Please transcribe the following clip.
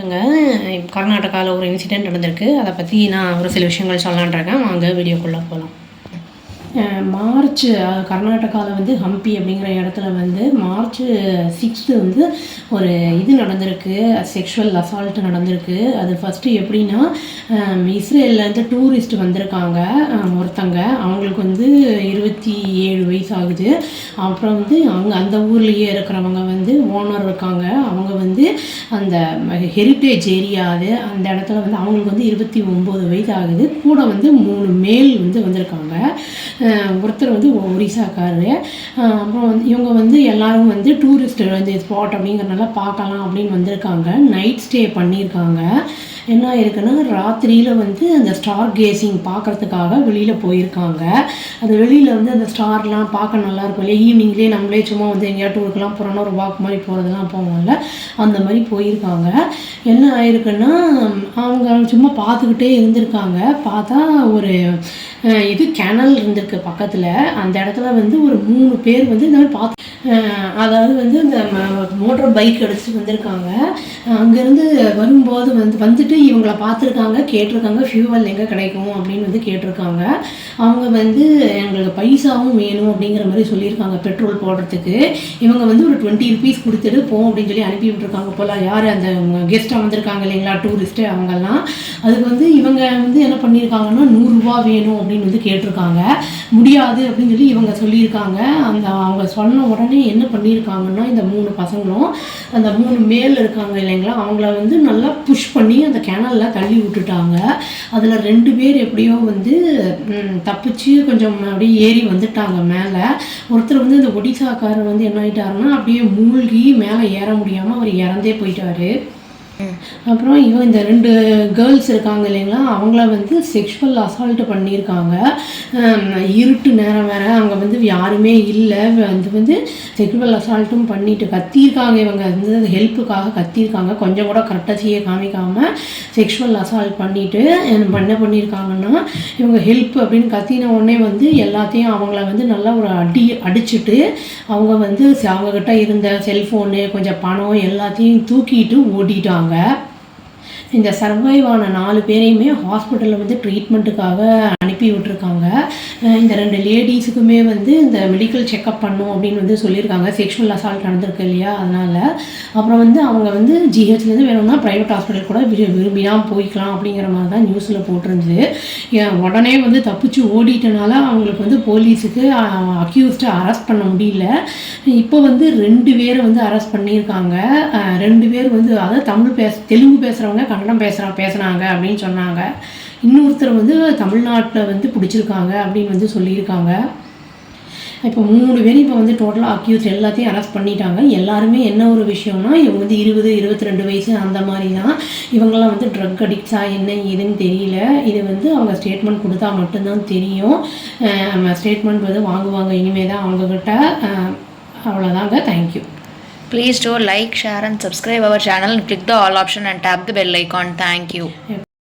அங்கே கர்நாடகாவில் ஒரு இன்சிடெண்ட் நடந்திருக்கு. அதை பற்றி நான் ஒரு சில விஷயங்கள் சொல்லலான்னு இருக்கேன். வாங்க வீடியோக்குள்ளே போகலாம் மார்ச் கர்நாடகாவில் வந்து ஹம்பி அப்படிங்கிற இடத்துல வந்து மார்ச் சிக்ஸ்த்து வந்து ஒரு இது நடந்திருக்கு. செக்ஷுவல் அசால்ட் நடந்திருக்கு. அது ஃபஸ்ட்டு எப்படின்னா இஸ்ரேல்லேருந்து டூரிஸ்ட் வந்திருக்காங்க. ஒருத்தங்க. அவங்களுக்கு வந்து இருபத்தி ஏழு வயசு ஆகுது அப்புறம் வந்து அங்கே அந்த ஊர்லேயே இருக்கிறவங்க வந்து ஓனர் இருக்காங்க. அவங்க வந்து அந்த ஹெரிட்டேஜ் ஏரியா அது அந்த இடத்துல வந்து அவங்களுக்கு வந்து இருபத்தி ஒம்பது வயசு ஆகுது கூட வந்து மூணு மேல் வந்து வந்திருக்காங்க. ஒருத்தர் வந்து ஒ- ஒரிசாக்காரரு அப்புறம் வந்து இவங்க வந்து எல்லாரும் வந்து டூரிஸ்ட் வந்து ஸ்பாட் அப்படிங்கிறனால பார்க்கலாம் அப்படின்னு வந்திருக்காங்க. நைட் ஸ்டே பண்ணியிருக்காங்க. என்ன ஆயிருக்குன்னா ராத்திரியில் வந்து அந்த ஸ்டார் கேசிங் பார்க்கறதுக்காக வெளியில் போயிருக்காங்க. அது வெளியில் வந்து அந்த ஸ்டார்லாம் பார்க்க நல்லா இருக்கும் இல்லையா? ஈவினிங்லேயே நம்மளே சும்மா வந்து எங்கேயா டூருக்குலாம் போகிறோன்னா ஒரு வாக் மாதிரி போகிறதுலாம் போவோம்ல. அந்த மாதிரி போயிருக்காங்க. என்ன ஆயிருக்குன்னா அவங்க சும்மா பார்த்துக்கிட்டே இருந்திருக்காங்க. பார்த்தா ஒரு இது கேனல் இருந்திருக்கு பக்கத்தில். அந்த இடத்துல வந்து ஒரு மூணு பேர் வந்து இந்த மாதிரி பார்த்து அதாவது வந்து இந்த மோட்டர் பைக் எடுத்துட்டு வந்திருக்காங்க. அங்கேருந்து வரும்போது வந்து வந்துட்டு இவங்கள பார்த்துருக்காங்க கேட்டிருக்காங்க ஃபியூவல் எங்கே கிடைக்கும் அப்படின்னு வந்து கேட்டிருக்காங்க. அவங்க வந்து எங்களுக்கு பைசாவும் வேணும் அப்படிங்கிற மாதிரி சொல்லியிருக்காங்க பெட்ரோல் போடுறதுக்கு. இவங்க வந்து ஒரு டுவெண்ட்டி ருபீஸ் கொடுத்துட்டு போ அப்படின்னு சொல்லி அனுப்பி விட்டுருக்காங்க போல. யார் அந்த கெஸ்ட்டாக வந்திருக்காங்க இல்லைங்களா டூரிஸ்ட்டு அவங்கெல்லாம். அதுக்கு வந்து இவங்க வந்து என்ன பண்ணியிருக்காங்கன்னா நூறுரூவா வேணும் அப்படின்னு வந்து கேட்டிருக்காங்க. முடியாது அப்படின்னு சொல்லி இவங்க சொல்லியிருக்காங்க. அந்த அவங்க சொன்ன உடனே என்ன பண்ணியிருக்காங்கன்னா இந்த மூணு பசங்களும் அந்த மூணு மேல் இருக்காங்க இல்லைங்களா அவங்கள வந்து நல்லா புஷ் பண்ணி அந்த கேனலில் தள்ளி விட்டுட்டாங்க. அதில் ரெண்டு பேர் எப்படியோ வந்து தப்பிச்சு கொஞ்சம் அப்படியே ஏறி வந்துட்டாங்க மேலே. ஒருத்தர் வந்து இந்த ஒடிசாக்காரர் வந்து என்ன ஆயிட்டாருன்னா அப்படியே மூழ்கி மேலே ஏற முடியாமல் அவர் இறந்தே போயிட்டாரு. அப்புறம் இவன் இந்த ரெண்டு கேர்ள்ஸ் இருக்காங்க இல்லைங்களா அவங்கள வந்து செக்ஷுவல் அசால்ட் பண்ணியிருக்காங்க. இருட்டு நேரம் வேற அங்கே வந்து யாருமே இல்லை. அது வந்து செக்ஷுவல் அசால்ட்டும் பண்ணிட்டு கத்தியிருக்காங்க இவங்க. வந்து ஹெல்ப்புக்காக கத்தியிருக்காங்க. கொஞ்சம் கூட கரெக்டாக காமிக்காமல் செக்ஷுவல் அசால்ட் பண்ணிட்டு என்ன பண்ண பண்ணியிருக்காங்கன்னா இவங்க ஹெல்ப் அப்படின்னு கத்தின உடனே வந்து எல்லாத்தையும் அவங்கள வந்து நல்லா ஒரு அடி அடிச்சுட்டு அவங்க வந்து அவங்கக்கிட்ட இருந்த செல்ஃபோனு கொஞ்சம் பணம் எல்லாத்தையும் தூக்கிட்டு ஓடிட்டாங்க. சொல்கிறாங்க இந்த சர்வைவ் ஆன நாலு பேரையுமே ஹாஸ்பிட்டலில் வந்து ட்ரீட்மெண்ட்டுக்காக அனுப்பி விட்டுருக்காங்க. இந்த ரெண்டு லேடிஸுக்குமே வந்து இந்த மெடிக்கல் செக்கப் பண்ணும் அப்படின்னு வந்து சொல்லியிருக்காங்க. செக்ஷுவல் அசால்ட் நடந்திருக்கு இல்லையா? அதனால் அப்புறம் வந்து அவங்க வந்து ஜிஹெச்லேருந்து வேணும்னா ப்ரைவேட் ஹாஸ்பிட்டல் கூட விரும்பினா போய்க்கலாம் அப்படிங்கிற மாதிரி தான் நியூஸில் போட்டிருந்தது. ஏன் உடனே வந்து தப்பிச்சு ஓடிட்டனால அவங்களுக்கு வந்து போலீஸுக்கு அக்யூஸ்டை அரெஸ்ட் பண்ண முடியல. இப்போ வந்து ரெண்டு பேரை வந்து அரெஸ்ட் பண்ணியிருக்காங்க. ரெண்டு பேர் வந்து அதாவது தமிழ் பேச தெலுங்கு பேசுகிறவங்க கன்னடம் பேசுகிறான் பேசுனாங்க அப்படின்னு சொன்னாங்க. இன்னொருத்தர் வந்து தமிழ்நாட்டில் வந்து பிடிச்சிருக்காங்க அப்படின்னு வந்து சொல்லியிருக்காங்க. இப்போ மூணு பேரும் இப்போ வந்து டோட்டலாக அக்யூஸ் எல்லாத்தையும் அரெஸ்ட் பண்ணிட்டாங்க. எல்லாருமே என்ன ஒரு விஷயம்னா இவங்க வந்து இருபது இருபத்தி ரெண்டு வயசு அந்த மாதிரி தான் இவங்கெல்லாம் வந்து ட்ரக் அடிக்ட்ஸா என்ன ஏதுன்னு தெரியல. இது வந்து அவங்க ஸ்டேட்மெண்ட் கொடுத்தா மட்டும்தான் தெரியும். ஸ்டேட்மெண்ட் வந்து வாங்குவாங்க இனிமேல் தான் அவங்கக்கிட்ட அவ்வளோதாங்க thank you Please do like, share and subscribe our channel and click the all option and tap the bell icon. Thank you.